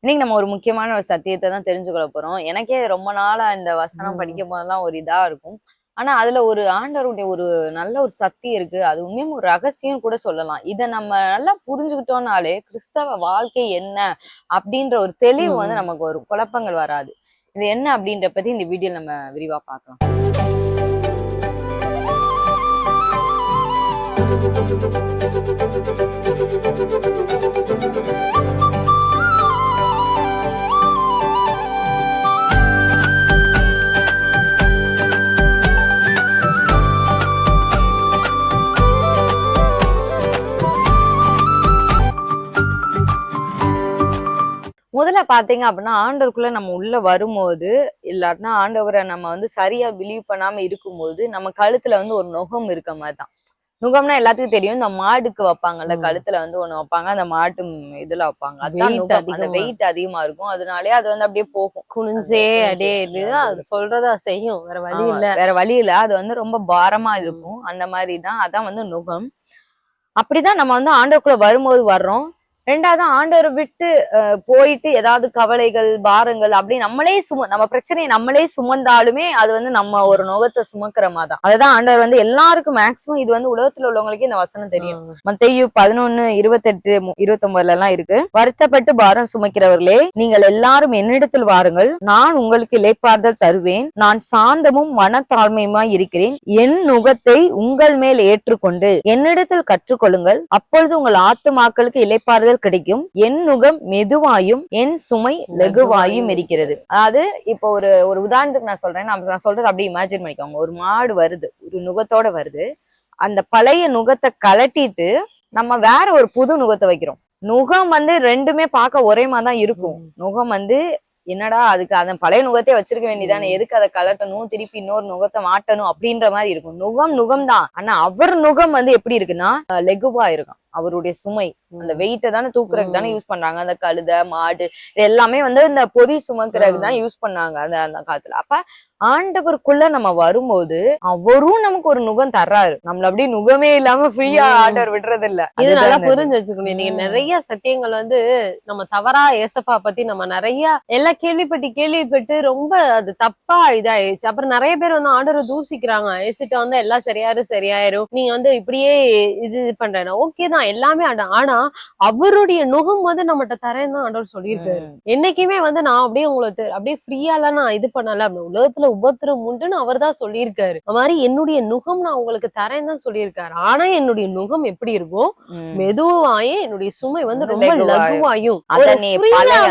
இன்னைக்கு நம்ம ஒரு முக்கியமான ஒரு சத்தியத்தை தான் தெரிஞ்சுக்கொள்ள போறோம். எனக்கே ரொம்ப நாளா இந்த வசனம். படிக்கும் போதெல்லாம் ஒரு இதா இருக்கும். ஆனா அதுல ஒரு ஆண்டவருடைய ஒரு நல்ல ஒரு சக்தி இருக்கு. அது உண்மையும் ஒரு ரகசியம் கூட சொல்லலாம். இத நம்ம நல்லா புரிஞ்சுக்கிட்டோம்னாலே கிறிஸ்தவ வாழ்க்கை என்ன அப்படின்ற ஒரு தெளிவு வந்து. நமக்கு வரும். குழப்பங்கள் வராது. இது என்ன அப்படின்ற பத்தி இந்த வீடியோ நம்ம விரிவா பார்க்கலாம். முதல்ல பாத்தீங்க அப்படின்னா ஆண்டவருக்குள்ள நம்ம உள்ள வரும்போது இல்லாட்டினா ஆண்டவரை நம்ம வந்து சரியா பிலீவ் பண்ணாம இருக்கும்போது நம்ம கழுத்துல வந்து ஒரு நுகம் இருக்க மாதிரி தான். நுகம்னா எல்லாத்துக்கும் தெரியும். இந்த மாடுக்கு வைப்பாங்கல்ல. கழுத்துல வந்து ஒண்ணு வைப்பாங்க. அந்த மாட்டு இதுல வைப்பாங்க. அதுதான் அந்த வெயிட் அதிகமா இருக்கும். அதனாலே அது வந்து அப்படியே போகும். குனிஞ்சே குனிஞ்சு இது அது சொல்றதா செய்யும். வேற வழி இல்ல. வேற வழி இல்ல. அது வந்து ரொம்ப பாரமா இருக்கும். அந்த மாதிரி தான். அதான் வந்து நுகம். அப்படிதான் நம்ம வந்து ஆண்டவருக்குள்ள வரும்போது வர்றோம். ரெண்டாவது ஆண்டவரை விட்டு போயிட்டு ஏதாவது கவலைகள் பாரங்கள் அப்படி நம்மளே சும நம்ம பிரச்சனையை நம்மளே சுமந்தாலுமே அது வந்து நம்ம ஒரு நுகத்தை சுமக்கிற மாதிரி தான் அதுதான் ஆண்டவர் வந்து எல்லாருக்கும் மேக்சிமம் இது வந்து உலகத்துல உள்ளவங்களுக்கே இந்த வசனம் தெரியும். மத்தேயு பதினொன்னு இருபத்தெட்டு இருபத்தொன்பதுல எல்லாம் இருக்கு. வருத்தப்பட்டு பாரம் சுமக்கிறவர்களே நீங்கள் எல்லாரும் என்னிடத்தில் வாருங்கள். நான் உங்களுக்கு இளைப்பாறுதல் தருவேன். நான் சாந்தமும் மனத்தாழ்மையுமாய் இருக்கிறேன். என் நுகத்தை உங்கள் மேல் ஏற்றுக்கொண்டு என்னிடத்தில் கற்றுக்கொள்ளுங்கள். அப்பொழுது உங்கள் ஆத்துமாக்களுக்கு இளைப்பாறுதல் கிடைக்கும். என் நுகம் மெதுவாயும் என் சுமை லெகுவாயும் இருக்கிறது அதாவது இப்போ ஒரு ஒரு உதாரணத்துக்கு நான் சொல்றேன். நான் சொல்றது அப்படியே இமேஜின் பண்ணிக்கோங்க. ஒரு மாடு வருது. ஒரு நுகத்தோட வருது. அந்த பழைய நுகத்தை கலட்டிட்டு நம்ம வேற ஒரு புது நுகத்தை வைக்கிறோம். நுகம் வந்து ரெண்டுமே பார்க்க ஒரே மாதிரி தான் இருக்கும். நுகம் வந்து என்னடா அதுக்கு அதன் பழைய நுகத்தை வச்சிருக்க வேண்டியதானே எதுக்கு அதை கலட்டணும்? திருப்பி இன்னொரு நுகத்தை மாட்டணும் அப்படின்ற மாதிரி இருக்கும். நுகம் நுகம் தான். ஆனா அவர் நுகம் வந்து எப்படி இருக்குன்னா லெகுவா இருக்கும் அவருடைய சுமை அந்த வெயிட்டை தானே தூக்குறதுக்கு தானே. யூஸ் பண்றாங்க அந்த கழுதை மாடு இது எல்லாமே வந்து இந்த பொதி சுமக்கிறதுக்கு தான் யூஸ் பண்ணாங்க அந்த அந்த காலத்துல. அப்ப ஆண்டவருக்குள்ள நம்ம வரும்போது அவரும் நமக்கு ஒரு நுகம் தர்றாரு. நம்மள அப்படியே நுகமே இல்லாம ஃப்ரீயா. ஆண்டவர் விடுறது இல்ல இது நல்லா புரிஞ்சு வச்சுக்கணும் நீங்க. நிறைய சத்தியங்கள் வந்து நம்ம தவறா ஏசப்பா பத்தி நம்ம நிறைய எல்லாம் கேள்விப்பட்டு கேள்விப்பட்டு ரொம்ப அது தப்பா இதாயிடுச்சு அப்புறம் நிறைய பேர் வந்து ஆர்டரை தூசிக்கிறாங்க ஏசிட்ட வந்து எல்லாம் சரியாயிரும் சரியாயிரும். நீங்க வந்து இப்படியே இது இது பண்றேன் ஓகே தான். எல்லாமே ஆட- ஆனா அவருடைய நுகம் வந்து நம்மகிட்ட தரேன்னு தான் ஆண்டவர் சொல்லியிருக்காரு. என்னைக்குமே வந்து நான் அப்படியே உங்களுக்கு அப்படியே ஃப்ரீயாலாம் நான் இது பண்ணல. உலகத்துல உபத்திரம் உண்டுன்னு அவர் தான் சொல்லியிருக்காரு. அது மாதிரி என்னுடைய நுகம் நான் உங்களுக்கு தரேன்னு தான் சொல்லியிருக்காரு. ஆனா என்னுடைய நுகம் எப்படி இருக்கும் ம். மெதுவாயே என்னுடைய சுமை வந்து ரொம்ப லகுவாயும்.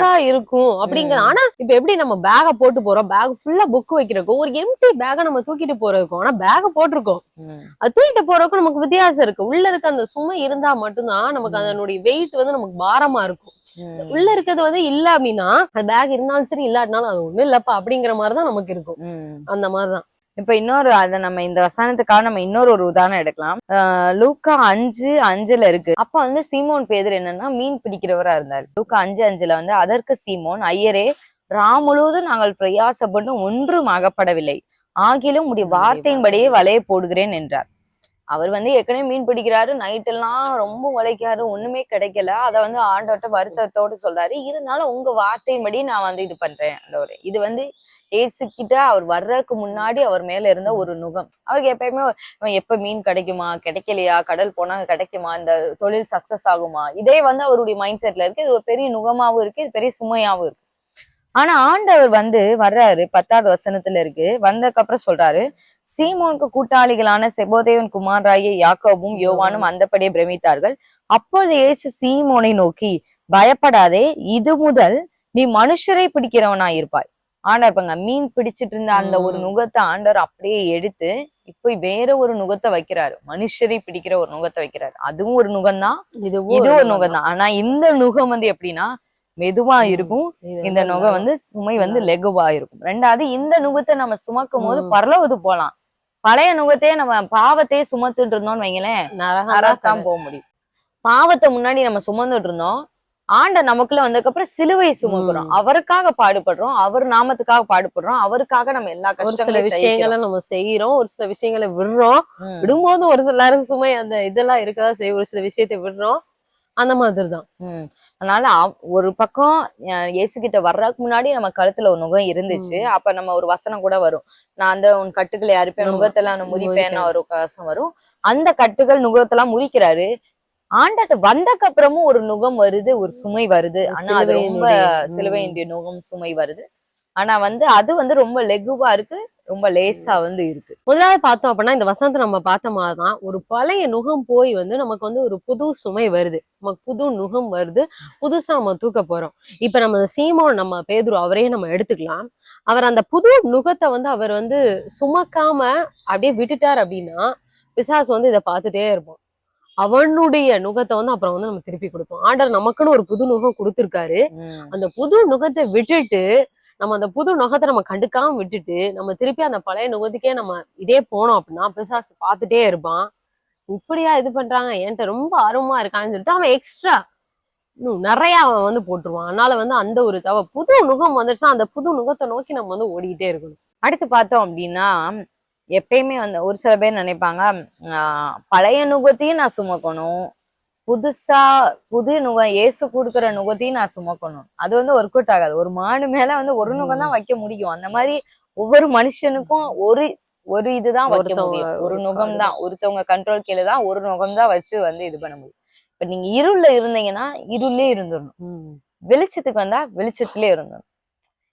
தான் இருக்கும் அப்படிங்கிற ஆனா இப்ப எப்படி நம்ம பேக போட்டு போறோம்? பேக் ஃபுல்லா புக் வைக்கிறதுக்கும் ஒரு எம்டி பேக நம்ம தூக்கிட்டு போறதுக்கும் ஆனா பேக போட்டிருக்கோம். அது தூக்கிட்டு போறதுக்கும் நமக்கு வித்தியாசம் இருக்கு. உள்ள இருக்க அந்த சுமை இருந்தா மட்டும்தான் நமக்கு. அதனுடைய வெயிட் வந்து நமக்கு பாரமா இருக்கும். உள்ள இருக்கிறது வந்து இல்ல அப்படின்னா பேக் இருந்தாலும் சரி இல்லாட்டினாலும் அது ஒண்ணும் இல்லப்பா அப்படிங்கிற மாதிரிதான் நமக்கு இருக்கும். அந்த மாதிரிதான். இப்ப இன்னொரு அத நம்ம இந்த வசனத்துக்காக நம்ம இன்னொரு ஒரு உதாரணம் எடுக்கலாம். லூக்கா அஞ்சு அஞ்சுல இருக்கு. அப்ப வந்து சீமோன் பேதர் என்னன்னா மீன் பிடிக்கிறவரா இருந்தார். லூக்கா அஞ்சு அஞ்சுல வந்து அதற்கு சீமோன் ஐயரே ரா முழுவதும் நாங்கள் பிரயாசப்பட்டும் ஒன்றும் அகப்படவில்லை. ஆகிலும் உடைய வார்த்தையின்படியே வலையை போடுகிறேன் என்றார். அவர் வந்து ஏற்கனவே மீன் பிடிக்கிறாரு நைட்டெல்லாம் ரொம்ப உழைக்காரு ஒண்ணுமே கிடைக்கல. அதை வந்து ஆண்டோட்ட வருத்தத்தோடு சொல்றாரு. இருந்தாலும் உங்க வார்த்தையின்படி நான் வந்து இது பண்றேன் ஒரு இது வந்து ஏசுக்கிட்ட அவர் வர்றதுக்கு முன்னாடி அவர் மேல இருந்த ஒரு நுகம். அவருக்கு எப்பயுமே எப்ப மீன் கிடைக்குமா கிடைக்கலையா கடல் போனா கிடைக்குமா இந்த தொழில் சக்சஸ் ஆகுமா? இதே வந்து அவருடைய மைண்ட் செட்ல இருக்கு. இது ஒரு பெரிய நுகமாவும் இருக்கு இது பெரிய சுமையாவும் இருக்கு. ஆனா ஆண்டவர் வந்து வர்றாரு பத்தாவது வசனத்துல இருக்கு. வந்ததுக்கு அப்புறம் சொல்றாரு சீமோனுக்கு கூட்டாளிகளான செபோதேவன் குமாராய யாக்கோபும் யோவானும் அந்தப்படியே பிரமித்தார்கள். அப்பொழுது இயேசு சீமோனை நோக்கி பயப்படாதே இது முதல் நீ மனுஷரை பிடிக்கிறவனாய் இருப்பாய் ஆண்டவர் பாருங்க மீன் பிடிச்சிட்டு இருந்த அந்த ஒரு. நுகத்தை ஆண்டவர் அப்படியே எடுத்து இப்போ வேற ஒரு நுகத்தை வைக்கிறாரு. மனுஷரை பிடிக்கிற ஒரு நுகத்தை வைக்கிறாரு. அதுவும் ஒரு நுகம் தான் இதுவும் இது ஒரு நுகம் தான் ஆனா இந்த நுகம் வந்து எப்படின்னா மெதுவா. இருக்கும். இந்த நுகம் வந்து சுமை வந்து லெகுவா இருக்கும். ரெண்டாவது இந்த நுகத்தை நம்ம சுமக்கும் போது ம். பரலவது போலாம். பழைய நுகத்தையே நம்ம பாவத்தையே சுமத்துட்டு இருந்தோம்னு வைங்களேன் நரகத்தான் தான் போக முடியும். பாவத்தை முன்னாடி நம்ம சுமந்துட்டு இருந்தோம். ஆண்ட நமக்குள்ள வந்ததுக்கு அப்புறம் சிலுவை சுமக்கிறோம். அவருக்காக பாடுபடுறோம். அவர் நாமத்துக்காக பாடுபடுறோம். அவருக்காக நம்ம எல்லா ஒரு சில கஷ்டங்களையும் விஷயங்களை. நம்ம செய்யறோம் ஒரு சில விஷயங்களை விடுறோம். விடும்போது ஒரு சில சுமை அந்த இதெல்லாம் இருக்கதா செய்யும். ஒரு சில விஷயத்தை விடுறோம். அந்த மாதிரிதான். உம் அதனால ஒரு பக்கம் இயேசு கிட்ட வர்றதுக்கு முன்னாடி நம்ம கழுத்துல ஒரு நுகம் இருந்துச்சு. அப்ப நம்ம ஒரு வசனம் கூட வரும். நான் அந்த உன் கட்டுக்களை அறுப்பேன். நுகத்தெல்லாம் நான் முறிப்பேன்னு முறிப்பேன். ஒரு வசனம் வரும். அந்த கட்டுகள் நுகத்தெல்லாம் முறிக்கிறாரு. ஆண்டாட்ட வந்தக்கு அப்புறமும் ஒரு நுகம் வருது ஒரு சுமை வருது. ஆனா அது ரொம்ப. சிலுவையினுடைய நுகம் சுமை வருது. ஆனா வந்து அது வந்து ரொம்ப லெகுவா இருக்கு ரொம்ப லேசா வந்து இருக்கு. முதலாவது பார்த்தோம் அப்படின்னா இந்த வசனத்தை நம்ம பார்த்த மாதிரிதான் ஒரு பழைய நுகம் போய் வந்து நமக்கு வந்து ஒரு புது சுமை வருது. நமக்கு புது நுகம் வருது. புதுசா நம்ம தூக்க போறோம். இப்ப நம்ம சீமோன் நம்ம பேதுரு அவரையே நம்ம எடுத்துக்கலாம். அவர் அந்த புது நுகத்தை வந்து அவர் வந்து சுமக்காம அப்படியே விட்டுட்டார் அப்படின்னா பிசாசு வந்து இதை பார்த்துட்டே இருப்போம் அவனுடைய நுகத்தை வந்து அப்புறம் வந்து நம்ம திருப்பி கொடுப்போம். ஆண்டர் நமக்குன்னு ஒரு புது நுகம் கொடுத்திருக்காரு. அந்த புது நுகத்தை விட்டுட்டு நம்ம அந்த புது நுகத்தை நம்ம கண்டுக்காம விட்டுட்டு நம்ம திருப்பி அந்த பழைய நுகத்துக்கே நம்ம இதே போனோம் அப்படின்னா பிசாசு பார்த்துட்டே இருப்பான். இப்படியா இது பண்றாங்க? என்கிட்ட ரொம்ப ஆர்வமா இருக்கான்னு சொல்லிட்டு அவன் எக்ஸ்ட்ரா இன்னும் நிறைய அவன் வந்து போட்டுருவான். அதனால வந்து அந்த ஒரு தவ புது நுகம் வந்துருச்சா அந்த புது நுகத்தை நோக்கி நம்ம வந்து ஓடிக்கிட்டே இருக்கணும். அடுத்து பார்த்தோம் அப்படின்னா எப்பயுமே வந்து ஒரு சில பேர் நினைப்பாங்க ஆஹ் பழைய நுகத்தையும் நான் சுமக்கணும். புதுசா புது நுகம் ஏசு கொடுக்குற நுகத்தையும் நான் சுமக்கணும். அது வந்து ஒர்க் அவுட் ஆகாது. ஒரு மாடு மேல வந்து ஒரு நுகம் தான் வைக்க முடியும். அந்த மாதிரி ஒவ்வொரு மனுஷனுக்கும் ஒரு ஒரு இதுதான் வைக்க ஒருத்தவங்க முடியும். ஒரு நுகம் தான். ஒருத்தவங்க கண்ட்ரோல் கீழே தான் ஒரு நுகம் தான் வச்சு வந்து இது பண்ண முடியும். இப்ப நீங்க இருள்ல இருந்தீங்கன்னா இருளே இருந்துடணும் வெளிச்சத்துக்கு வந்தா வெளிச்சத்திலே இருந்தோம்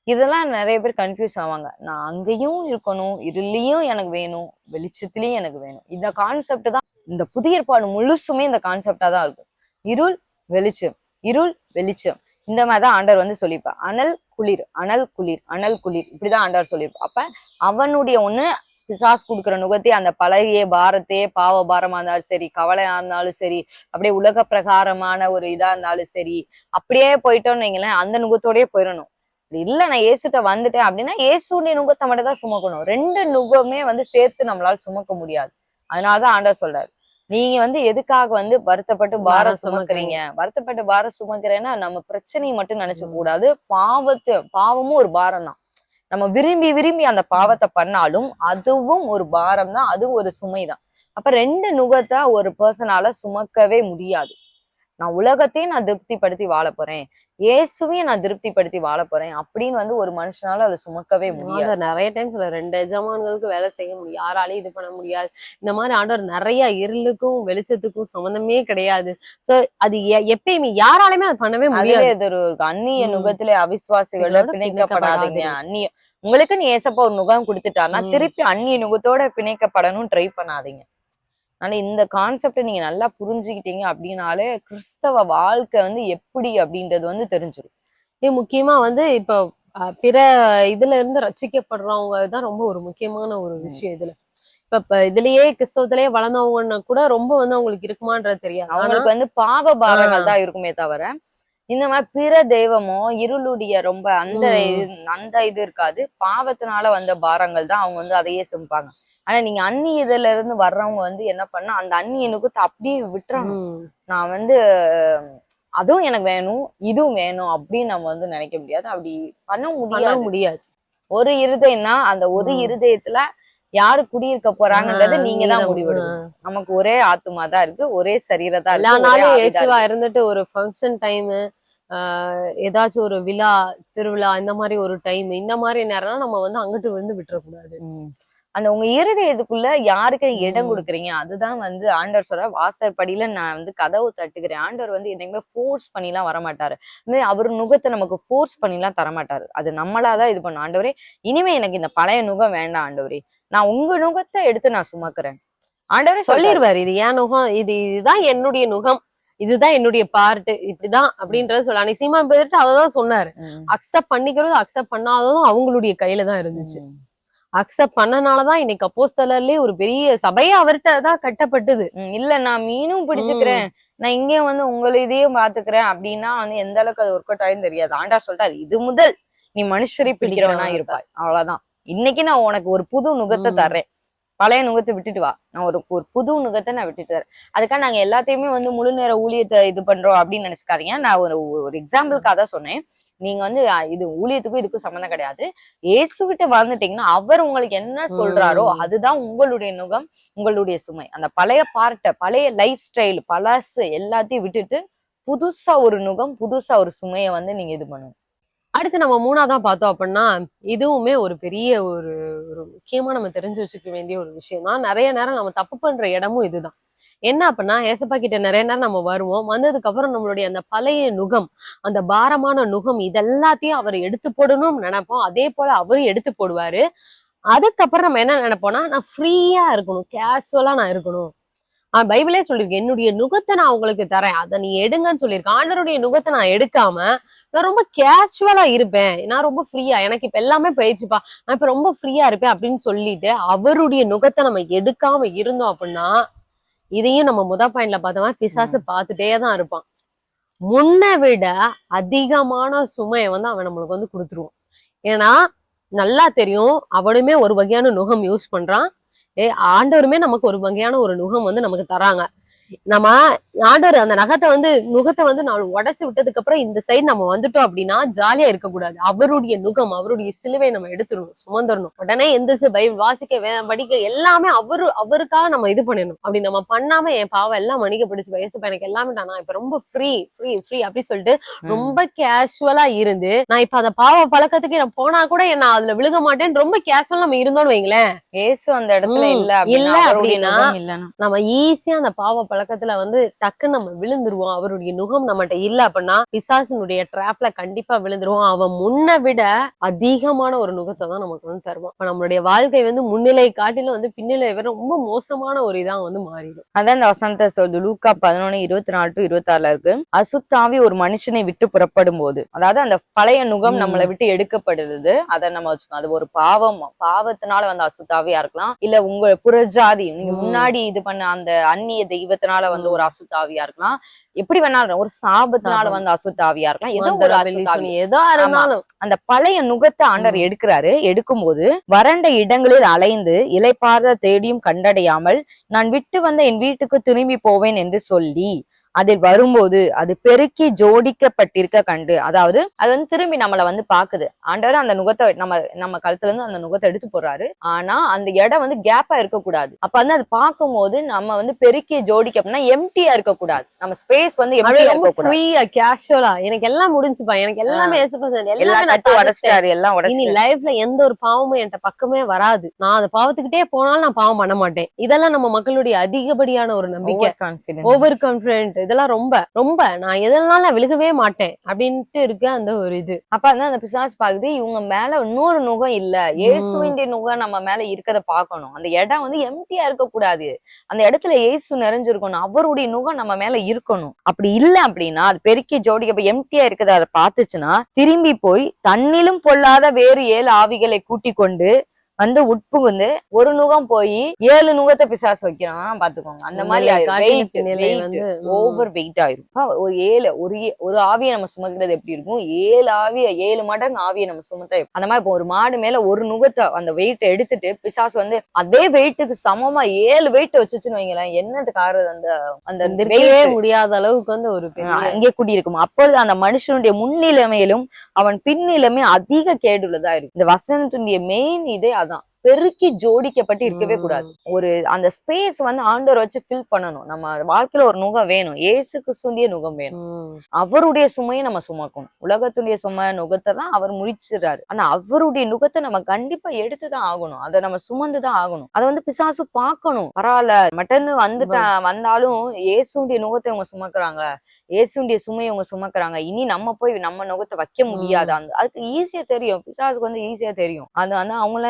இதெல்லாம் நிறைய பேர் கன்ஃபியூஸ் ஆவாங்க. நான் அங்கேயும் இருக்கணும் இருளையும் எனக்கு வேணும் வெளிச்சத்துலயும் எனக்கு வேணும். இந்த கான்செப்ட் தான் இந்த புதிய ஏற்பாடு முழுசுமே இந்த கான்செப்டா தான் இருக்கும். இருள் வெளிச்சம். இருள் வெளிச்சம். இந்த மாதிரி தான் ஆண்டவர் வந்து சொல்லியிருப்பார் அனல் குளிர். அனல் குளிர். அனல் குளிர். இப்படிதான் ஆண்டவர் சொல்லியிருப்பார் அப்ப அவனுடைய ஒண்ணு பிசாஸ் கொடுக்குற நுகத்தை அந்த பழகிய பாரத்தையே பாவ பாரமா இருந்தாலும் சரி கவலையா இருந்தாலும் சரி அப்படியே உலக பிரகாரமான ஒரு இதா இருந்தாலும் சரி அப்படியே போயிட்டோம்னு வைங்களேன் அந்த நுகத்தோடயே போயிடணும். இல்ல நான் இயேசுட்ட வந்துட்டேன் அப்படின்னா இயேசுடைய நுகத்தை மட்டும் தான் சுமக்கணும். ரெண்டு நுகமே வந்து சேர்த்து நம்மளால சுமக்க முடியாது. அதனாலதான் ஆண்டவர் சொல்றாரு. நீங்க வந்து எதுக்காக வந்து வருத்தப்பட்டு பாரம் சுமக்குறீங்க? வருத்தப்பட்டு பாரம் சுமக்கிறேன்னா நம்ம பிரச்சனையை மட்டும் நினைச்ச கூடாது. பாவத்து பாவமும் ஒரு பாரம் தான் நம்ம விரும்பி விரும்பி அந்த பாவத்தை பண்ணாலும் அதுவும் ஒரு பாரம் தான் அதுவும் ஒரு சுமை தான் அப்ப ரெண்டு நுகத்தை ஒரு பர்சனால சுமக்கவே முடியாது. நான் உலகத்தையும் நான் திருப்திப்படுத்தி வாழ போறேன். இயேசுவையும் நான் திருப்திப்படுத்தி வாழ போறேன். அப்படின்னு வந்து ஒரு மனுஷனால அதை சுமக்கவே முடியாது. நிறைய டைம் சொல்ல ரெண்டு எஜமான்களுக்கு வேலை செய்ய முடியும் யாராலையும் இது பண்ண முடியாது. இந்த மாதிரி ஆண்டவர் நிறைய இருளுக்கும் வெளிச்சத்துக்கும் சம்மந்தமே கிடையாது. சோ அது எப்பயுமே யாராலையுமே அது பண்ணவே முடியாது. அந்நிய. நுகத்திலே அவிசுவாசிகளோட சிலரோட பிணைக்கப்படாதீங்க. அந்நிய உங்களுக்கு நீ ஏசப்பா ஒரு நுகம் கொடுத்துட்டாருன்னா. திருப்பி அந்நிய நுகத்தோட பிணைக்கப்படணும் ட்ரை பண்ணாதீங்க. அதனால இந்த கான்செப்டை நீங்க நல்லா புரிஞ்சுக்கிட்டீங்க அப்படின்னாலே கிறிஸ்தவ வாழ்க்கை வந்து எப்படி அப்படின்றது வந்து தெரிஞ்சிடும் இது முக்கியமா வந்து இப்போ பிற இதுல இருந்து ரட்சிக்கப்படுறவங்க தான் ரொம்ப ஒரு முக்கியமான ஒரு விஷயம் இதுல. இப்ப இதுலயே கிறிஸ்தவத்திலேயே வளர்ந்தவங்கன்னா கூட ரொம்ப வந்து அவங்களுக்கு இருக்குமான்றது தெரியாது. அவங்களுக்கு வந்து பாவ பாரங்கள் தான் இருக்குமே தவிர இந்த மாதிரி பிற தெய்வமோ இருளுடைய ரொம்ப அந்த அந்த இது இருக்காது. பாவத்தினால வந்த பாரங்கள் தான் அவங்க வந்து அதையே சுமப்பாங்க. ஆனா நீங்க அந்நிய இதுல இருந்து வர்றவங்க வந்து என்ன பண்ணா அந்த அந்நிய நுகத்தை அப்படியே விட்டுறணும். நான் வந்து அதுவும் எனக்கு வேணும் இதுவும் வேணும் அப்படின்னு நம்ம வந்து நினைக்க முடியாது அப்படி பண்ண முடியாது முடியாது ஒரு இருதயம்னா அந்த ஒரு. இருதயத்துல யாரு குடியிருக்க போறாங்கன்றது நீங்க தான் முடிவெடுக்கணும் நமக்கு ஒரே ஆத்மா தான் இருக்கு ஒரே சரீரதா எல்லா நாளும் இருக்கு. இருந்துட்டு ஒரு ஃபங்க்ஷன் டைம் ஏதாச்சும் ஒரு விழா திருவிழா இந்த மாதிரி ஒரு டைம் இந்த மாதிரி நேரம்லாம் நம்ம வந்து அங்கிட்டு விழுந்து விட்டுறக்கூடாது. அந்த உங்க இருதயத்துக்குள்ள யாருக்கு இடம். கொடுக்குறீங்க? அதுதான் வந்து ஆண்டவர் சொல்ற வாசற்படியில நான் வந்து கதவு தட்டுகிறேன். ஆண்டவர் வந்து என்னைக்குமே ஃபோர்ஸ் பண்ணிலாம் வரமாட்டாரு. அவர் நுகத்தை நமக்கு ஃபோர்ஸ் பண்ணிலாம் தரமாட்டாரு. அது நம்மளாதான் இது பண்ணும். ஆண்டவரே இனிமே எனக்கு இந்த பழைய நுகம் வேண்டாம் ஆண்டவரே. நான் உங்க நுகத்தை எடுத்து நான் சுமக்கிறேன். ஆண்டவரே சொல்லிடுவாரு இது ஏன் நுகம் இது இதுதான் என்னுடைய நுகம் இதுதான் என்னுடைய பார்ட் இப்படிதான் அப்படின்றத சொல்ல. அன்னைக்கு சீமான் பேர்ட்டு அவதான் சொன்னாரு. அக்செப்ட் பண்ணிக்கிறதும் அக்செப்ட் பண்ணாததும் அவங்களுடைய கையில தான் இருந்துச்சு. அக்செப்ட் பண்ணனாலதான் இன்னைக்கு அப்போஸ்தலர்லயே ஒரு பெரிய சபையே அவர்கிட்ட தான் கட்டப்பட்டது. இல்ல நான் மீனும் பிடிச்சுக்கிறேன். நான் இங்கேயும் வந்து உங்களை இதையும் பாத்துக்கிறேன் அப்படின்னா வந்து எந்த அளவுக்கு அது ஒர்க் அவுட் ஆகும் தெரியாது. ஆண்டா சொல்லிட்டாரு இது முதல். நீ மனுஷரை பிடிக்கிறவனா இருப்பாய். அவ்வளவுதான். இன்னைக்கு நான் உனக்கு ஒரு புது நுகத்தை. தர்றேன். பழைய நுகத்தை விட்டுட்டு வா. நான் ஒரு ஒரு புது நுகத்தை நான் விட்டுட்டு தரேன் அதுக்காக நாங்க எல்லாத்தையுமே வந்து முழு நேர ஊழியத்தை இது பண்றோம் அப்படின்னு நினைச்சுக்காதீங்க. நான் ஒரு ஒரு எக்ஸாம்பிளுக்காக தான் சொன்னேன். நீங்க வந்து இது ஊழியத்துக்கும் இதுக்கும் சம்மந்தம் கிடையாது. இயேசுகிட்ட வாழ்ந்துட்டீங்கன்னா அவர் உங்களுக்கு என்ன சொல்றாரோ. அதுதான் உங்களுடைய நுகம் உங்களுடைய சுமை. அந்த பழைய பார்ட்டை பழைய லைஃப் ஸ்டைல் பழசு எல்லாத்தையும் விட்டுட்டு புதுசா ஒரு நுகம் புதுசா ஒரு சுமையை வந்து நீங்க இது பண்ணணும் அடுத்து நம்ம மூணாவதா பார்த்தோம் அப்படின்னா இதுவுமே ஒரு பெரிய ஒரு ஒரு முக்கியமா நம்ம தெரிஞ்சு வச்சுக்க வேண்டிய ஒரு விஷயம் தான் நிறைய நேரம் நம்ம தப்பு பண்ற இடமும் இதுதான். என்ன அப்படின்னா ஏசப்பா கிட்ட நிறைய நேரம் நம்ம வருவோம். வந்ததுக்கு அப்புறம் நம்மளுடைய அந்த பழைய நுகம் அந்த பாரமான நுகம் இதெல்லாத்தையும் அவர் எடுத்து போடணும்னு நினைப்போம். அதே போல அவரும் எடுத்து போடுவாரு. அதுக்கப்புறம் நம்ம என்ன நினைப்போம்னா நான் ஃப்ரீயா இருக்கணும். கேஷுவலா நான் இருக்கணும். ஆஹ் பைபிளே சொல்லியிருக்கேன் என்னுடைய நுகத்தை நான் உங்களுக்கு தரேன். அதை நீ எடுங்கன்னு சொல்லியிருக்கேன் ஆண்டருடைய நுகத்தை நான் எடுக்காம நான் ரொம்ப கேஷுவலா இருப்பேன். நான் ரொம்ப ஃப்ரீயா எனக்கு இப்ப எல்லாமே போயிடுச்சுப்பா. நான் இப்ப ரொம்ப ஃப்ரீயா இருப்பேன் அப்படின்னு சொல்லிட்டு அவருடைய நுகத்தை நம்ம எடுக்காம இருந்தோம் அப்படின்னா இதையும் நம்ம முத பாயிண்ட்ல பார்த்தோம்னா பிசாசு பார்த்துட்டே தான் இருப்பான். முன்னை விட அதிகமான சுமையை வந்து அவன் நம்மளுக்கு வந்து கொடுத்துருவான். ஏன்னா நல்லா தெரியும் அவனுமே ஒரு வகையான நுகம் யூஸ் பண்றான். ஏ ஆண்டவருமே நமக்கு ஒரு வகையான ஒரு நுகம் வந்து நமக்கு தராங்க. நம்ம ஆண்டவர் அந்த நகத்தை வந்து நுகத்தை வந்து நான் உடைச்சு விட்டதுக்கு அப்புறம் இந்த சைடு நம்ம வந்துட்டோம் அப்படின்னா ஜாலியா இருக்கக்கூடாது. அவருடைய நுகம் அவருடைய சிலுவை நம்ம எடுத்துடணும் சுமந்துடணும். உடனே எந்திரிச்சு பைபிள் வாசிக்க படிக்க எல்லாமே அவரு அவருக்காக நம்ம இது பண்ணணும். அப்படி நம்ம பண்ணாம என் பாவம் எல்லாம் மன்னிக்கப்படுச்சு வயசு எனக்கு எல்லாமே நான் இப்ப ரொம்ப ஃப்ரீ ஃப்ரீ ஃப்ரீ அப்படி சொல்லிட்டு ரொம்ப கேஷுவலா இருந்து நான் இப்ப அந்த பாவ பழக்கத்துக்கு நான் போனா கூட என்ன அதுல விழுக மாட்டேன்னு ரொம்ப கேஷுவலா நம்ம இருந்தோம்னு வைங்களேன். இயேசு அந்த இடத்துல இல்ல இல்ல அப்படின்னா, நம்ம ஈஸியா அந்த பாவ பழக்கத்துல வந்து டக்குன்னு நம்ம விழுந்துருவோம். அவருடைய நுகம் நம்மகிட்ட இல்ல அப்படின்னா பிசாசினுடைய ட்ராப்ல கண்டிப்பா விழுந்துருவோம். அவன் முன்னை விட அதிகமான ஒரு நுகத்தை தான் நமக்கு வந்து தருவான். இப்ப நம்மளுடைய வாழ்க்கை வந்து முன்னிலை காட்டிலும் வந்து பின்னிலை விட ரொம்ப மோசமான ஒரு இதா வந்து மாறிடும். அதான் இந்த வசனத்தை சொல்லுது. லூக்கா பதினொன்னு இருபத்தி நாலு டு இருபத்தி ஆறுல இருக்கு. அசுத்தாவி ஒரு மனுஷனை விட்டு புறப்படும் போது அதாவது அந்த பழைய நுகம். நம்மளை விட்டு எடுக்கப்படுது அதை நம்ம வச்சுக்கோம் அது ஒரு பாவம். பாவத்தினால வந்த அசுத்தாவியா இருக்கலாம். இல்ல உங்க புறஜாதி நீங்க. முன்னாடி இது பண்ண அந்த அந்நிய தெய்வத்தினால வந்து. ஒரு அசுத்தாவியா இருக்கலாம். எப்படி வேணாலும் ஒரு சாபத்தினால. வந்து அசுத்தாவியா இருக்கலாம். ஏதோ ஒரு அசுத்தாவி. இருந்தாலும். அந்த பழைய நுகத்தை ஆண்டவர் எடுக்கிறாரு. எடுக்கும்போது வறண்ட இடங்களில் அலைந்து இலைப்பார்த தேடியும் கண்டடையாமல் நான் விட்டு வந்த என் வீட்டுக்கு திரும்பி போவேன் என்று சொல்லி அதில் வரும்போது அது பெருக்கி ஜோடிக்கப்பட்டிருக்க கண்டு. அதாவது அது வந்து திரும்பி நம்மள வந்து பாக்குது. ஆண்டவர் அந்த நுகத்தை நம்ம நம்ம கழுத்துல இருந்து அந்த நுகத்தை எடுத்து போடுறாரு. ஆனா அந்த இடம் வந்து கேப்பா இருக்கக்கூடாது. அப்ப வந்து அது பார்க்கும்போது நம்ம வந்து பெருக்கி ஜோடிக்கப்படனா எம்டியா இருக்கக்கூடாது. நம்ம ஸ்பேஸ் வந்து அது ஃப்ரீயா கேஷுவலா எனக்கு எல்லாம் முடிஞ்சுப்பா. எனக்கு எல்லாமே. உடைச்சிட்டாரு எல்லாம் உடைச்சிட்டாரு லைஃப்ல எந்த ஒரு பாவமும் என்கிட்ட பக்கமே வராது. நான் அந்த பாவத்துக்கிட்டே போனாலும் நான் பாவம் பண்ண மாட்டேன். இதெல்லாம் நம்ம மக்களுடைய அதிகப்படியான ஒரு நம்பிக்கை. ஓவர் கான்பிடென்ட் இதெல்லாம் ரொம்ப ரொம்ப நான் எதனால நான் விழுகவே மாட்டேன் அப்படின்ட்டு இருக்க அந்த ஒரு இது. அப்ப வந்து அந்த பிசாசு பாக்குது இவங்க மேல இன்னொரு நுகம் இல்ல. இயேசுவின் நுகம் நம்ம மேல இருக்கத பார்க்கணும் அந்த இடம் வந்து எம்டியா இருக்க கூடாது அந்த இடத்துல இயேசு நிறைஞ்சிருக்கணும். அவருடைய நுகம் நம்ம மேல இருக்கணும். அப்படி இல்ல அப்படின்னா அது பெருக்கி ஜோடி அப்ப எம்டியா இருக்கத அதை பார்த்துச்சுன்னா திரும்பி போய் தன்னிலும் பொல்லாத வேறு ஏழு ஆவிகளை கூட்டிக் கொண்டு வந்து உட்புகுந்து ஒரு நுகம் போய் ஏழு நுகத்தை பிசாசு வைக்கிறான் பாத்துக்கோங்க. அந்த மாதிரி உங்களை காட்டின வெயிட் பின்னலை வந்து ம். ஓவர் வெயிட் ஆயிரும். ஒரு ஏழு ஒரு ஒரு ஆவியை நம்ம சுமக்கிறது எப்படி இருக்கும்? ஏழு ஆவிய ஏழு மடங்கு ஆவியை நம்ம சுமத்தா? அந்த மாதிரி இப்போ ஒரு மாடு மேல ஒரு நுகத்தை அந்த வெயிட்டை எடுத்துட்டு பிசாசு வந்து அதே வெயிட்டுக்கு சமமா ஏழு வெயிட் வச்சுச்சுன்னு வைங்களேன் என்னதுக்கு ஆறுது அந்த அந்த முடியாத அளவுக்கு வந்து ஒரு அங்கே குடியிருக்கும். அப்பொழுது அந்த மனுஷனுடைய முன்னிலைமையிலும் அவன் பின்னிலைமை அதிக கேடுள்ளதா இருக்கும் இந்த வசனத்துடைய மெயின் இதே பெருக்கி ஜோடிக்கப்பட்டு இருக்கவே கூடாது. ஒரு அந்த ஸ்பேஸ் வந்து ஆண்டவர் வச்சு ஃபில் பண்ணணும். நம்ம வாழ்க்கையில ஒரு நுகம் வேணும். ஏசுக்கு சுண்டிய நுகம் வேணும். அவருடைய சுமையை நம்ம சுமக்கணும். உலகத்துடைய சுமை நுகத்தை தான் அவர் முடிச்சிடுறாரு ஆனா அவருடைய நுகத்தை நம்ம கண்டிப்பா எடுத்துதான் ஆகணும். அதை நம்ம சுமந்துதான் ஆகணும். அதை வந்து பிசாசு பார்க்கணும். பரவாயில்ல மட்டன் வந்துட்டா வந்தாலும் இயேசுடைய நுகத்தை இவங்க சுமக்குறாங்க. இயேசுடைய சுமையை இவங்க சுமக்குறாங்க. இனி நம்ம போய் நம்ம நுகத்தை வைக்க முடியாது. அந்த அதுக்கு ஈஸியா தெரியும். பிசாசுக்கு வந்து ஈஸியா தெரியும். அது வந்து அவங்கள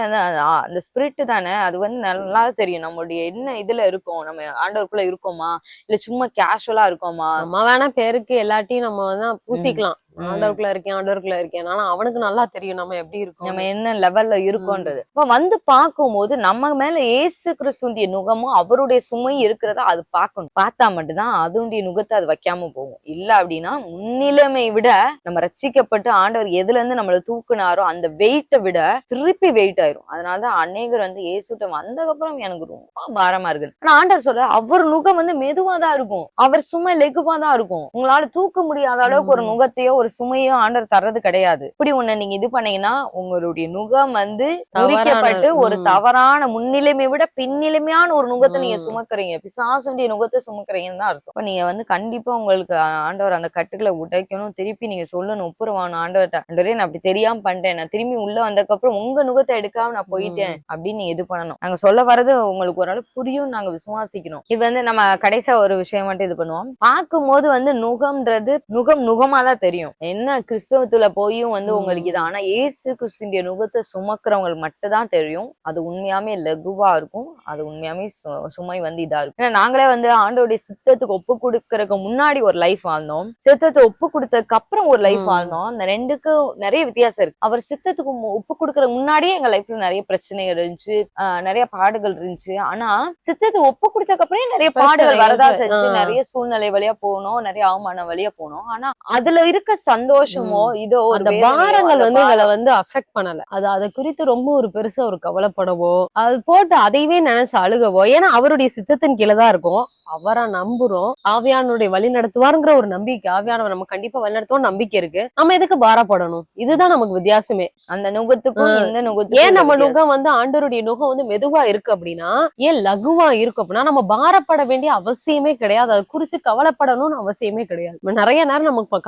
அந்த ஸ்பிரிட் தானே? அது வந்து நல்லா தெரியும். நம்மளுடைய என்ன இதுல இருக்கோம்? நம்ம ஆண்டவருக்குள்ள இருக்கோமா? இல்ல சும்மா கேஷுவலா இருக்கோமா? நம்ம வேணா பேருக்கு எல்லாத்தையும் நம்ம வந்து பூசிக்கலாம். ஆண்டவருக்குள்ள இருக்கேன் ஆண்டவருக்குள்ள இருக்கேன். ஆனா அவனுக்கு நல்லா தெரியும் நம்ம எப்படி இருக்கோம் நம்ம என்ன லெவல்ல இருக்கோன்றது. இப்ப வந்து பார்க்கும்போது நம்ம மேல ஏசு கிறிஸ்துடைய நுகமும் அவருடைய சுமையும் இருக்கிறத அது பார்க்கணும். பார்த்தா மட்டும்தான் அதனுடைய நுகத்தை அது வைக்காம போகும். இல்ல அப்படின்னா முன்னிலைமை விட நம்ம ரட்சிக்கப்பட்டு ஆண்டவர் எதுல இருந்து நம்மள தூக்குனாரோ அந்த வெயிட்டை விட திருப்பி வெயிட் ஆயிரும். அதனாலதான் அநேகர் வந்து ஏசுட்ட வந்ததுக்கப்புறம் எனக்கு ரொம்ப பாரமா இருக்கு ஆனா ஆண்டவர் சொல்ற அவர் நுகம் வந்து மெதுவா தான் இருக்கும். அவர் சுமை லெகுவா தான் இருக்கும். உங்களால தூக்க முடியாத அளவுக்கு ஒரு. நுகத்தையோ ஒரு ஒரு சுமையும் ஆண்டவர் தர்றது கிடையாது. இப்படி ஒண்ணு நீங்க இது பண்ணீங்கன்னா உங்களுடைய நுகம் வந்து முறிக்கப்பட்டு ஒரு. தவறான முன்னிலைமை விட பின்னிலைமையான ஒரு நுகத்தை நீங்க. சுமக்குறீங்க. பிசாசுடைய நுகத்தை சுமக்குறீங்கன்னு தான் அர்த்தம். இப்ப நீங்க வந்து கண்டிப்பா உங்களுக்கு ஆண்டவர் அந்த கட்டுகளை உடைக்கணும். திருப்பி நீங்க சொல்லணும் ஒப்புரவான ஆண்டவர்கிட்ட ஆண்டவரே நான் அப்படி தெரியாம பண்ணிட்டேன். நான் திரும்பி உள்ள வந்ததுக்கு அப்புறம் உங்க நுகத்தை எடுக்காம நான் போயிட்டேன். அப்படின்னு நீங்க இது பண்ணணும். நாங்க சொல்ல வர்றது உங்களுக்கு ஒரு அளவு புரியும் நாங்க விசுவாசிக்கணும் இது வந்து நம்ம கடைசியா ஒரு விஷயம் மட்டும் இது பண்ணுவோம். பார்க்கும்போது வந்து நுகம்ன்றது நுகம் நுகமா தான் தெரியும். என்ன கிறிஸ்தவத்துல போயும் வந்து. உங்களுக்கு இது ஆனா ஏசு கிறிஸ்துடைய நுகத்தை சுமக்கிறவங்களுக்கு மட்டும் தான் தெரியும். அது உண்மையாமே லகுவா இருக்கும். அது உண்மையாமே சுமை வந்து இதா இருக்கும். ஏன்னா நாங்களே வந்து ஆண்டோடைய சித்தத்துக்கு ஒப்பு கொடுக்கறதுக்கு முன்னாடி ஒரு லைஃப் வாழ்ந்தோம். சித்தத்தை ஒப்பு கொடுத்ததுக்கு அப்புறம் ஒரு லைஃப். வாழ்ந்தோம். அந்த ரெண்டுக்கும் நிறைய வித்தியாசம் இருக்கு. அவர் சித்தத்துக்கு ஒப்பு கொடுக்கறதுக்கு முன்னாடியே எங்க லைஃப்ல நிறைய பிரச்சனைகள் இருந்துச்சு. ஆஹ் நிறைய பாடுகள் இருந்துச்சு. ஆனா சித்தத்துக்கு ஒப்பு கொடுத்ததுக்கு அப்புறம் நிறைய பாடுகள் பிரச்சனை வரதா. செஞ்சு. நிறைய சூழ்நிலை வழியா போனோம். நிறைய அவமானம் வழியா போனோம். ஆனா அதுல இருக்க சந்தோஷமோ இதோ அந்த பாரங்கள் வந்து எங்களை வந்து அஃபெக்ட் பண்ணல. அது அதை குறித்து ரொம்ப ஒரு பெருசா ஒரு கவலைப்படவோ அது போட்டு அதையவே நினைச்சு அழுகவோ ஏன்னா அவருடைய சித்தத்தின் கீழே தான் இருக்கும். அவரை நம்புறோம். ஆவியானுடைய வழி நடத்துவாருங்கிற ஒரு நம்பிக்கை ஆவியானவர் நம்ம கண்டிப்பா வழி நடத்துவோம் நம்பிக்கை இருக்கு. நம்ம எதுக்கு பாரப்படணும்? இதுதான் நமக்கு வித்தியாசமே. அந்த நுகத்துக்கும். இந்த நுகத்துக்கும் ஏன் நம்ம. நுகம் வந்து ஆண்டவருடைய நுகம் வந்து மெதுவா இருக்கு அப்படின்னா ஏன் லகுவா இருக்கு அப்படின்னா நம்ம பாரப்பட வேண்டிய அவசியமே கிடையாது. அதை குறிச்சு கவலைப்படணும்னு அவசியமே கிடையாது. நிறைய நேரம் நமக்கு இப்ப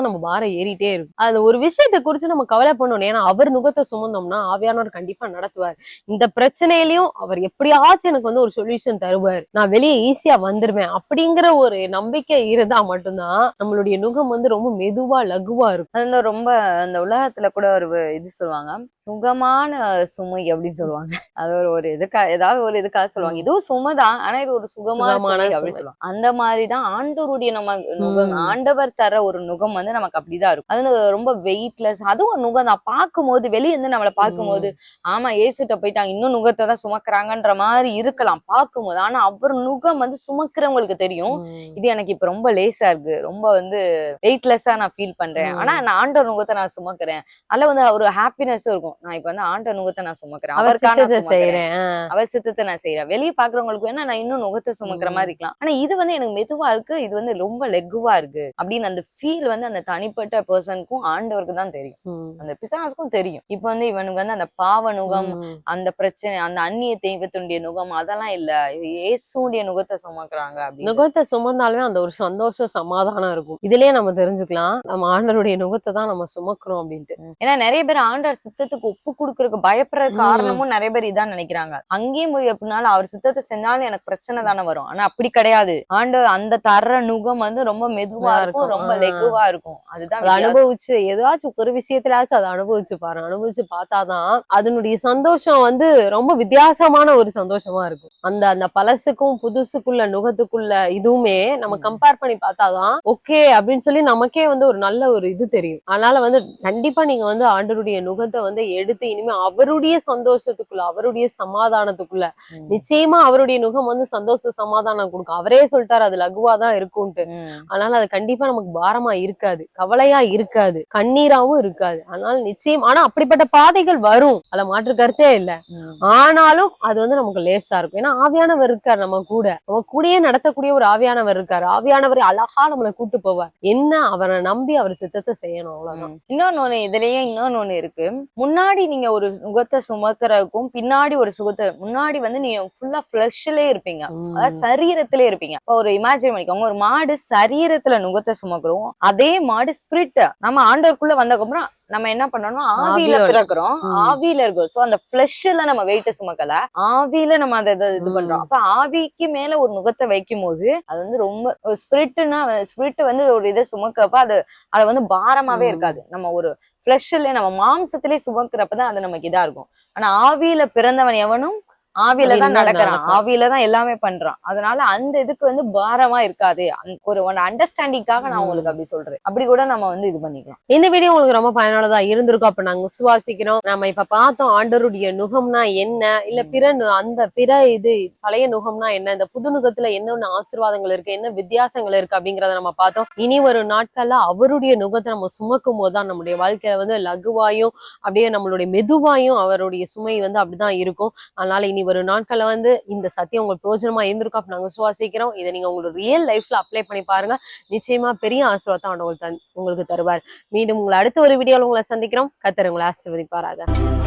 கவலைப்படுறதுனாலதான் நம்ம பாரம் ஏறிட்டே இருக்கும். அது ஒரு விஷயத்தை குறிச்சு நம்ம கவலைப்படணும். ஏன்னா அவர் நுகத்தை சுமந்தோம்னா ஆவியானவர் கண்டிப்பா நடத்துவார். இந்த பிரச்சனையிலயும் அவர் எப்படியாச்சும் எனக்கு வந்து ஒரு சொல்யூஷன் தருவார். நான் வெளியே ஈஸியா வந்துருவேன் அப்படிங்கிற ஒரு நம்பிக்கை இருந்தா மட்டும்தான் நம்மளுடைய நுகம் வந்து ரொம்ப மெதுவா லகுவா இருக்கும். அது வந்து ரொம்ப அந்த உலகத்துல கூட ஒரு இது சொல்லுவாங்க. சுகமான சுமை அப்படின்னு சொல்லுவாங்க. அது ஒரு ஒரு இதுக்கா ஏதாவது ஒரு இதுக்காக சொல்லுவாங்க. இதுவும் சுமைதான். ஆனா இது ஒரு சுகமான. அப்படின்னு சொல்லுவாங்க. அந்த மாதிரிதான் ஆண்டவருடைய நம்ம நுகம். ஆண்டவர் தர ஒரு நுகம் வந்து நமக்கு அப்படிதான் இருக்கும். அது ரொம்ப வெயிட்லெஸ் அதுவும் ஒரு நுகம் தான். பார்க்கும்போது வெளிய இருந்து நம்மளை பார்க்கும்போது ஆமா ஏசுட்ட போயிட்டாங்க இன்னும் நுகத்தை தான் சுமக்குறாங்கன்ற மாதிரி இருக்கலாம். பார்க்கும்போது ஆனா அவர் நுகம் வந்து சுமக்கிறவங்களுக்கு தெரியும். இது எனக்கு இப்ப ரொம்ப லேசா இருக்கு. ரொம்ப வந்து வெயிட்லெஸ்ஸா நான் ஃபீல் பண்றேன். ஆனா நான் ஆண்டவர் நுகத்தை நான் சுமக்கிறேன். அதுல வந்து ஒரு ஹாப்பினஸும் இருக்கும். நான் இப்ப வந்து ஆண்டவர் நுகத்தை நான் சுமக்கிறேன். அவர் அவருக்காக நான் சித்தத்தை சுமக்கிறேன். செய்யறேன். அவர் சித்தத்தை நான் செய்யறேன் வெளியே பாக்குறவங்களுக்கு வேணா நான் இன்னும் நுகத்தை சுமக்கிற. மாதிரி இருக்கலாம். ஆனா இது வந்து எனக்கு மெதுவா இருக்கு. இது வந்து ரொம்ப லெகுவா இருக்கு. அப்படின்னு அந்த ஃபீல் வந்து அந்த தனிப்பட்ட பர்சனுக்கும் ஆண்டவருக்கு தான் தெரியும். அந்த பிசாசுக்கும் தெரியும். இப்ப வந்து இவனுக்கு வந்து அந்த பாவ நுகம். அந்த பிரச்சனை அந்த அந்நிய தெய்வத்தினுடைய நுகம் அதெல்லாம் இல்ல. இயேசுடைய நுகத்தை சுமக்குறாங்க நுகத்தை சுமந்தாலுமே அந்த ஒரு சந்தோஷம் சமாதானம் இருக்கும். இதுலயே நம்ம தெரிஞ்சுக்கலாம். நம்ம ஆண்டவருடைய நுகத்தை தான் நம்ம சுமக்கிறோம் அப்படின்ட்டு. ஏன்னா நிறைய பேர் ஆண்டவர் சித்தத்துக்கு ஒப்பு கொடுக்கறதுக்கு பயப்படுற. காரணமும் நிறைய பேர் இதான் நினைக்கிறாங்க. அங்கேயும் போய் எப்படினாலும் அவர் சித்தத்தை செஞ்சாலும் எனக்கு பிரச்சனை தானே வரும். ஆனா அப்படி கிடையாது. ஆண்டவர் அந்த தர்ற நுகம் வந்து ரொம்ப மெதுவா இருக்கும். ரொம்ப. லெகுவா இருக்கும். அதுதான் அதை வித்தியாசம். அனுபவிச்சு ஏதாச்சும் ஒரு விஷயத்திலாச்சும் அதை அனுபவிச்சு பாரு அனுபவிச்சு பார்த்தாதான் அதனுடைய சந்தோஷம் வந்து ரொம்ப வித்தியாசமான ஒரு சந்தோஷமா இருக்கும் அந்த அந்த பழசுக்கும் புதுசுக்குள்ள நுகத்துக்குள்ள இதுவுமே நம்ம. கம்பேர் பண்ணி பார்த்தாதான் ஓகே அப்படின்னு சொல்லி நமக்கே வந்து ஒரு நல்ல ஒரு இது தெரியும் அதனால வந்து கண்டிப்பா நீங்க வந்து ஆண்டருடைய நுகத்தை வந்து எடுத்து இனிமே அவருடைய சந்தோஷத்துக்குள்ள அவருடைய சமாதானத்துக்குள்ள. நிச்சயமா அவருடைய நுகம் வந்து சந்தோஷ சமாதானம் கொடுக்கும் அவரே சொல்லிட்டாரு அது லகுவா தான் இருக்கும்ட்டு. அதனால அது கண்டிப்பா நமக்கு பாரமா இருக்காது. கவலையா இருக்காது. கண்ணீராவும் இருக்காது. அதனால நிச்சயம் ஆனா அப்படிப்பட்ட பாதைகள் வரும். அதுல மாற்று கருத்தே இல்ல. ஆனாலும் அது வந்து நமக்கு லேசா இருக்கும். ஏன்னா ஆவியானவர் இருக்காரு நம்ம கூட. நம்ம கூடயே நடத்தக்கூடிய ஒரு ஆவியானவர் இருக்காரு. ஆவியானவர் அழகா நம்மளை கூட்டு போவார். என்ன அவரை நம்பி அவர் சித்தத்தை செய்யணும் அவ்வளவுதான். இன்னொன்னு ஒண்ணு இதுலயே இன்னொன்னு ஒண்ணு இருக்கு. முன்னாடி நீங்க ஒரு சுகத்தை சுமக்கறதுக்கும் பின்னாடி ஒரு சுகத்தை முன்னாடி வந்து நீங்க ஃபுல்லா ஃபிளஷ்லயே இருப்பீங்க. அதாவது சரீரத்திலே இருப்பீங்க. இப்போ ஒரு இமேஜின் பண்ணிக்கோங்க. ஒரு மாடு சரீரத்துல நுகத்தை சுமக்கிறோம். அதே மாடு ஸ்பிரிட் நம்ம ஆண்டவருக்குள்ள வந்ததுக்கப்புறம் நம்ம என்ன பண்ணணும் ஆவியில. பிறக்கிறோம். ஆவியில இருக்கோம் சோ அந்த பிளஷ்ல நம்ம வெயிட்ட சுமக்கல ஆவியில நம்ம அதை இதை. பண்றோம் அப்ப ஆவிக்கு மேல ஒரு நுகத்தை வைக்கும் போது அது வந்து ரொம்ப ஸ்பிரிட்னா ஸ்பிரிட் வந்து ஒரு இதை சுமக்கப்ப அது அது வந்து பாரமாவே. இருக்காது நம்ம ஒரு பிளஷ்ல நம்ம மாம்சத்திலே சுமக்கிறப்பதான் அது நமக்கு இதா இருக்கும் ஆனா ஆவியில பிறந்தவன் எவனும் ஆவியில தான் நடக்கிறான். ஆவியில தான் எல்லாமே பண்றான். அதனால அந்த இதுக்கு வந்து பாரமா இருக்காது. ஒரு ஒன் அண்டர்ஸ்டாண்டிங்காக நான். உங்களுக்கு அப்படி சொல்றேன். அப்படி கூட நம்ம வந்து இது பண்ணிக்கலாம். இந்த வீடியோ உங்களுக்கு ரொம்ப பயனுள்ளதா இருந்திருக்கும். அப்ப நாங்க விசுவாசிக்கிறோம். நம்ம இப்ப பார்த்தோம் ஆண்டருடைய நுகம்னா என்ன? இல்ல பிற அந்த பிற இது பழைய நுகம்னா என்ன? இந்த புது நுகத்துல என்னென்ன ஆசீர்வாதங்கள் இருக்கு? என்ன வித்தியாசங்கள் இருக்கு? அப்படிங்கறத நம்ம பார்த்தோம். இனி வரும் நாட்கள்ல அவருடைய நுகத்தை நம்ம சுமக்கும் போதுதான் நம்முடைய வாழ்க்கையில வந்து லகுவாயும் அப்படியே நம்மளுடைய மெதுவாயும் அவருடைய சுமை வந்து அப்படிதான் இருக்கும். அதனால இனி இனி ஒரு நாட்கள்ல வந்து இந்த சத்தியம் உங்களுக்கு பிரோஜனமா இருந்திருக்கும் அப்ப நாங்க சுவாசிக்கிறோம் இதை நீங்க உங்களோட ரியல் லைஃப்ல அப்ளை பண்ணி பாருங்க. நிச்சயமா பெரிய ஆசீர்வாதம் உங்களுக்கு உங்களுக்கு தருவார். மீண்டும் உங்களை அடுத்த ஒரு வீடியோவில் உங்களை சந்திக்கிறோம். கத்தர் உங்களை ஆசீர்வதிப்பாராக.